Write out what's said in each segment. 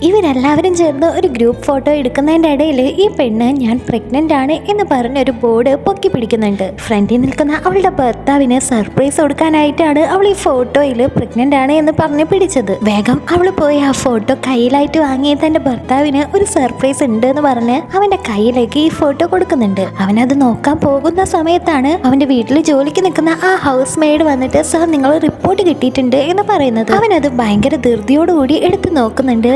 ഇവരെല്ലാവരും ചേർന്ന് ഒരു ഗ്രൂപ്പ് ഫോട്ടോ എടുക്കുന്നതിന്റെ ഇടയിൽ ഈ പെണ്ണ് ഞാൻ പ്രഗ്നന്റ് ആണ് എന്ന് പറഞ്ഞ ഒരു ബോർഡ് പൊക്കി പിടിക്കുന്നുണ്ട്. ഫ്രണ്ടിൽ നിൽക്കുന്ന അവളുടെ ഭർത്താവിന് സർപ്രൈസ് കൊടുക്കാനായിട്ടാണ് അവൾ ഈ ഫോട്ടോയിൽ പ്രഗ്നന്റ് ആണ് എന്ന് പറഞ്ഞ് പിടിച്ചത്. വേഗം അവൾ പോയി ആ ഫോട്ടോ കയ്യിലായിട്ട് വാങ്ങി തന്റെ ഭർത്താവിന് ഒരു സർപ്രൈസ് ഉണ്ട് എന്ന് പറഞ്ഞ് അവന്റെ കയ്യിലേക്ക് ഈ ഫോട്ടോ കൊടുക്കുന്നുണ്ട്. അവനത് നോക്കാൻ പോകുന്ന സമയത്താണ് അവന്റെ വീട്ടിൽ ജോലിക്ക് നിൽക്കുന്ന ആ ഹൗസ് മെയ്ഡ് വന്നിട്ട് സർ നിങ്ങൾ റിപ്പോർട്ട് കിട്ടിയിട്ടുണ്ട് എന്ന് പറയുന്നത്. അവനത് ഭയങ്കര ധൃതിയോടുകൂടി എടുത്തു നോക്കുന്നുണ്ട്.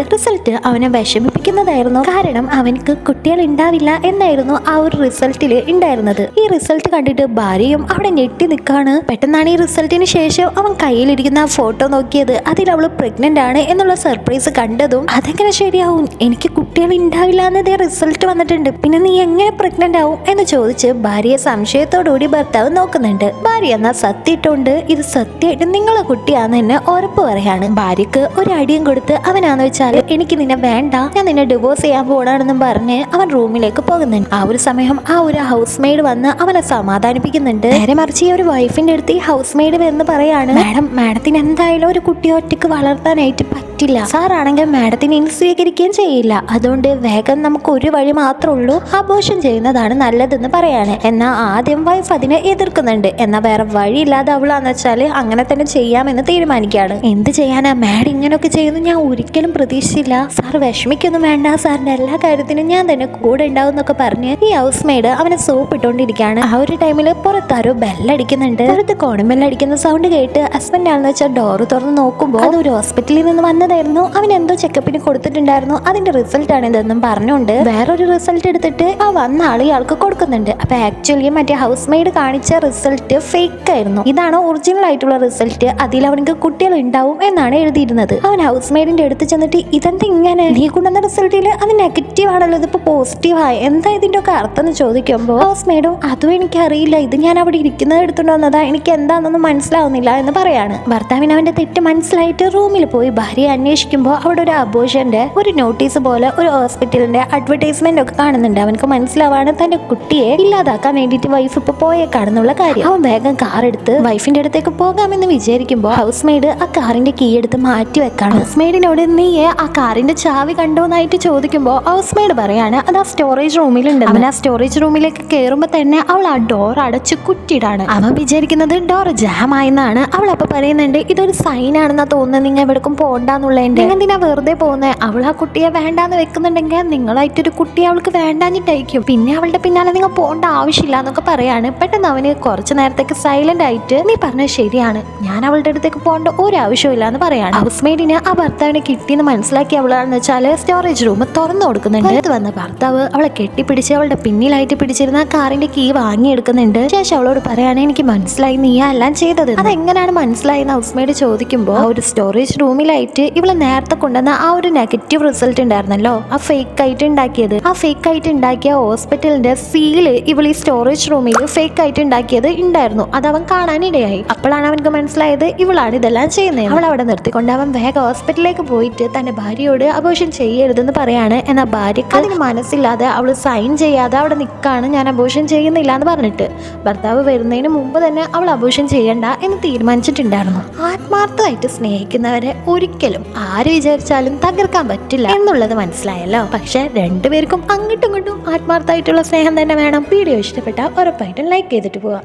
അവനെ വിഷമിപ്പിക്കുന്നതായിരുന്നു. കാരണം അവനക്ക് കുട്ടികൾ ഉണ്ടാവില്ല എന്നായിരുന്നു ആ ഒരു റിസൾട്ടിൽ ഉണ്ടായിരുന്നത്. ഈ റിസൾട്ട് കണ്ടിട്ട് ഭാര്യയും അവിടെ ഞെട്ടി നിൽക്കാണ് പെട്ടെന്നാണ് ഈ റിസൾട്ടിന് ശേഷം അവൻ കയ്യിലിരിക്കുന്ന ആ ഫോട്ടോ നോക്കിയത്. അതിൽ അവൾ പ്രഗ്നന്റ് ആണ് എന്നുള്ള സർപ്രൈസ് കണ്ടതും അതെങ്ങനെ ശരിയാവും? എനിക്ക് കുട്ടികൾ ഉണ്ടാവില്ല എന്നതേ റിസൾട്ട് വന്നിട്ടുണ്ട്. പിന്നെ നീ എങ്ങനെ പ്രഗ്നന്റ് ആവും എന്ന് ചോദിച്ച് ഭാര്യയെ സംശയത്തോടുകൂടി ഭർത്താവ് നോക്കുന്നുണ്ട്. ഭാര്യ എന്നാ സത്യമായിട്ടുണ്ട്. ഇത് സത്യമായിട്ട് നിങ്ങളെ കുട്ടിയാണെന്ന് തന്നെ ഉറപ്പ് പറയാണ്. ഭാര്യക്ക് ഒരു അടിയും കൊടുത്ത് അവനാന്ന് വെച്ചാൽ എനിക്ക് നിന്നെ വേണ്ട. ഞാൻ നിന്നെ ഡിവോഴ്സ് ചെയ്യാൻ പോകണമെന്നും പറഞ്ഞ് അവൻ റൂമിലേക്ക് പോകുന്നുണ്ട്. ആ ഒരു സമയം ആ ഒരു ഹൗസ് മെയ്ഡ് വന്ന് അവനെ സമാധാനിപ്പിക്കുന്നുണ്ട്. നേരെ മറിച്ച് ഈ ഒരു വൈഫിന്റെ അടുത്ത് ഈ ഹൗസ് മെയ്ഡ് എന്ന് പറയാണ് മാഡം മാഡത്തിന് എന്തായാലും ഒരു കുട്ടിയെ ഒറ്റയ്ക്ക് വളർത്താനായിട്ട് പറ്റില്ല. സാറാണെങ്കിൽ മാഡത്തിന് ഇനി സ്വീകരിക്കുകയും ചെയ്യില്ല. അതുകൊണ്ട് വേഗം നമുക്ക് ഒരു വഴി മാത്രമേ ഉള്ളൂ. ആഘോഷം ചെയ്യുന്നതാണ് നല്ലതെന്ന് പറയാണ്. എന്നാൽ ആദ്യം വൈഫ് അതിനെ എതിർക്കുന്നുണ്ട്. എന്നാൽ വേറെ വഴിയില്ലാതെ അവളാന്ന് വെച്ചാൽ അങ്ങനെ തന്നെ ചെയ്യാമെന്ന് തീരുമാനിക്കുകയാണ്. എന്ത് ചെയ്യാനാ? മാഡം ഇങ്ങനെയൊക്കെ ചെയ്യുന്നു. ഞാൻ ഒരിക്കലും പ്രതീക്ഷിച്ചില്ല. സാർ വിഷമിക്കൊന്നും വേണ്ട. സാറിന്റെ എല്ലാ കാര്യത്തിനും ഞാൻ തന്നെ കൂടെ ഉണ്ടാവും എന്നൊക്കെ പറഞ്ഞ് ഈ ഹൗസ് മെയ്ഡ് അവനെ സോപ്പ് ഇട്ടുകൊണ്ടിരിക്കുകയാണ് ആ ഒരു ടൈമിൽ പുറത്താരോ ബെല്ലടിക്കുന്നുണ്ട്. പുറത്ത് കോണം ബെല്ലടിക്കുന്ന സൗണ്ട് കേട്ട് ഹസ്ബൻഡ് ആണെന്ന് വെച്ചാൽ ഡോറ് തുറന്ന് നോക്കുമ്പോൾ അത് ഒരു ഹോസ്പിറ്റലിൽ നിന്ന് വന്നതായിരുന്നു. അവൻ എന്തോ ചെക്കപ്പിന് കൊടുത്തിട്ടുണ്ടായിരുന്നു. അതിന്റെ റിസൾട്ട് ആണ് ഇതെന്നും പറഞ്ഞുകൊണ്ട് വേറൊരു റിസൾട്ട് എടുത്തിട്ട് ആ വന്ന ആൾ ഇയാൾക്ക് കൊടുക്കുന്നുണ്ട്. അപ്പൊ ആക്ച്വലി മറ്റേ ഹൗസ് മെയ്ഡ് കാണിച്ച റിസൾട്ട് ഫേക്ക് ആയിരുന്നു. ഇതാണ് ഒറിജിനൽ ആയിട്ടുള്ള റിസൾട്ട് അതിൽ അവനക്ക് കുട്ടികൾ ഉണ്ടാവും എന്നാണ് എഴുതിയിരുന്നത്. അവൻ ഹൗസ് മെയ്ഡിന്റെ അടുത്ത് ചെന്നിട്ട് ഇതെന്താ ഇങ്ങനെ നീ കൊണ്ടുവന്ന റിസൾട്ടിൽ അത് നെഗറ്റീവ് ആണല്ലോ ഇതിപ്പോ പോസിറ്റീവ് ആയി. എന്താ ഇതിന്റെ ഒക്കെ അർത്ഥം എന്ന് ചോദിക്കുമ്പോൾ ഹൗസ് മേഡം അതും എനിക്ക് അറിയില്ല ഇത് ഞാൻ അവിടെ ഇരിക്കുന്നത് എടുത്തുകൊണ്ട് വന്നതാ. എനിക്ക് എന്താണെന്നൊന്നും മനസ്സിലാവുന്നില്ല എന്ന് പറയാണ്. ഭർത്താവിന് അവന്റെ തെറ്റ് മനസ്സിലായിട്ട് റൂമിൽ പോയി ഭാര്യയെ അന്വേഷിക്കുമ്പോൾ അവിടെ ഒരു അബോഷന്റെ ഒരു നോട്ടീസ് പോലെ ഒരു ഹോസ്പിറ്റലിന്റെ അഡ്വർടൈസ്മെന്റ് ഒക്കെ കാണുന്നുണ്ട്. അവനക്ക് മനസ്സിലാവാണ് തന്റെ കുട്ടിയെ ഇല്ലാതാക്കാൻ വേണ്ടിയിട്ട് വൈഫ് ഇപ്പൊ പോയേക്കാണെന്നുള്ള കാര്യം. അവൻ വേഗം കാർ എടുത്ത് വൈഫിന്റെ അടുത്തേക്ക് പോകാമെന്ന് വിചാരിക്കുമ്പോൾ ഹൗസ് മെയ്ഡ് ആ കാറിന്റെ കീ എടുത്ത് മാറ്റി വെക്കാണ്. ഹൗസ് മെയ്ഡിനോട് നീയെ ആ കാറിന്റെ ചാവി കണ്ടോന്നായിട്ട് ചോദിക്കുമ്പോൾ ഹൗസ് മെയ്ഡ് പറയാണ് അത് ആ സ്റ്റോറേജ് റൂമിലുണ്ട് അവൻ ആ സ്റ്റോറേജ് റൂമിലേക്ക് കയറുമ്പോൾ തന്നെ അവൾ ആ ഡോർ അടച്ച് കുറ്റിയിടാണ്. അവൻ വിചാരിക്കുന്നത് ഡോർ ജാം ആയെന്നാണ്. അവൾ അപ്പൊ പറയുന്നുണ്ട് ഇതൊരു സൈൻ ആണെന്നാ തോന്നുന്നത്. നിങ്ങൾ എവിടേക്കും പോണ്ടെന്നുള്ളതിന്റെ. നിങ്ങൾ എന്തിനാ വെറുതെ പോകുന്നത് അവൾ ആ കുട്ടിയെ വേണ്ടാന്ന് വെക്കുന്നുണ്ടെങ്കിൽ നിങ്ങളായിട്ടൊരു കുട്ടിയെ അവൾക്ക് വേണ്ടാഞ്ഞിട്ടായിരിക്കും. പിന്നെ അവളുടെ പിന്നാലെ നിങ്ങൾ പോകേണ്ട ആവശ്യമില്ല എന്നൊക്കെ പറയാണ്. പെട്ടെന്ന് അവന് കുറച്ച് നേരത്തേക്ക് സൈലന്റ് ആയിട്ട് നീ പറഞ്ഞത് ശരിയാണ്. ഞാൻ അവളുടെ അടുത്തേക്ക് പോകേണ്ട ഒരു ആവശ്യമില്ല എന്ന് പറയാണ്. ഹൗസ് മെയ്ഡിന് ആ ഭർത്താവിനെ കിട്ടിയെന്ന് മനസ്സിലാക്കി അവളാണെന്ന് വെച്ചാൽ സ്റ്റോറേജ് റൂം തുറന്നു കൊടുക്കുന്നുണ്ട്. അത് വന്ന ഭർത്താവ് അവളെ കെട്ടിപ്പിടിച്ച് അവളുടെ പിന്നിലായിട്ട് പിടിച്ചിരുന്ന ആ കാറിന്റെ കീ വാങ്ങിയെടുക്കുന്നുണ്ട്. ശേഷം അവളോട് പറയാനേ എനിക്ക് മനസ്സിലായി നീ എല്ലാം ചെയ്തത് അതെങ്ങനെയാണ് മനസ്സിലായി എന്ന് ഹൗസ് മെയ്ഡ് ചോദിക്കുമ്പോൾ ആ ഒരു സ്റ്റോറേജ് റൂമിലായിട്ട് ഇവളെ നേരത്തെ കൊണ്ടുവന്ന ആ ഒരു നെഗറ്റീവ് റിസൾട്ട് ഉണ്ടായിരുന്നല്ലോ. ആ ഫേക്ക് ആയിട്ട് ഉണ്ടാക്കിയത്. ആ ഫേക്ക് ആയിട്ട് ഉണ്ടാക്കിയ ഹോസ്പിറ്റലിന്റെ സീൽ ഇവൾ ഈ സ്റ്റോറേജ് റൂമിൽ ഫേക്ക് ആയിട്ട് ഉണ്ടാക്കിയത് ഉണ്ടായിരുന്നു. അത് അവൻ കാണാനിടയായി. അപ്പോഴാണ് അവനക്ക് മനസ്സിലായത് ഇവളാണ് ഇതെല്ലാം ചെയ്യുന്നത് അവൾ അവിടെ നിർത്തിക്കൊണ്ട് അവൻ വേഗം ഹോസ്പിറ്റലിലേക്ക് പോയിട്ട് തന്റെ ഭാര്യയോട് അബോഷൻ ചെയ്യരുതെന്ന് പറയാണ്. എന്നാൽ ഭാര്യക്ക് അതിന് മനസ്സില്ലാതെ അവൾ സൈൻ ചെയ്യാതെ അവിടെ നിൽക്കാണ് ഞാൻ അബോഷൻ ചെയ്യുന്നില്ല എന്ന് പറഞ്ഞിട്ട്. ഭർത്താവ് വരുന്നതിന് മുമ്പ് തന്നെ അവൾ അബോഷൻ ചെയ്യണ്ട എന്ന് തീരുമാനിച്ചിട്ടുണ്ടായിരുന്നു. ആത്മാർത്ഥമായിട്ട് സ്നേഹിക്കുന്നവരെ ഒരിക്കലും ആര് വിചാരിച്ചാലും തകർക്കാൻ പറ്റില്ല എന്നുള്ളത് മനസ്സിലായല്ലോ. പക്ഷെ രണ്ടുപേർക്കും അങ്ങോട്ടും ഇങ്ങോട്ടും ആത്മാർത്ഥമായിട്ടുള്ള സ്നേഹം തന്നെ വേണം. വീഡിയോ ഇഷ്ടപ്പെട്ടാൽ ഉറപ്പായിട്ടും ലൈക്ക് ചെയ്തിട്ട് പോവാം.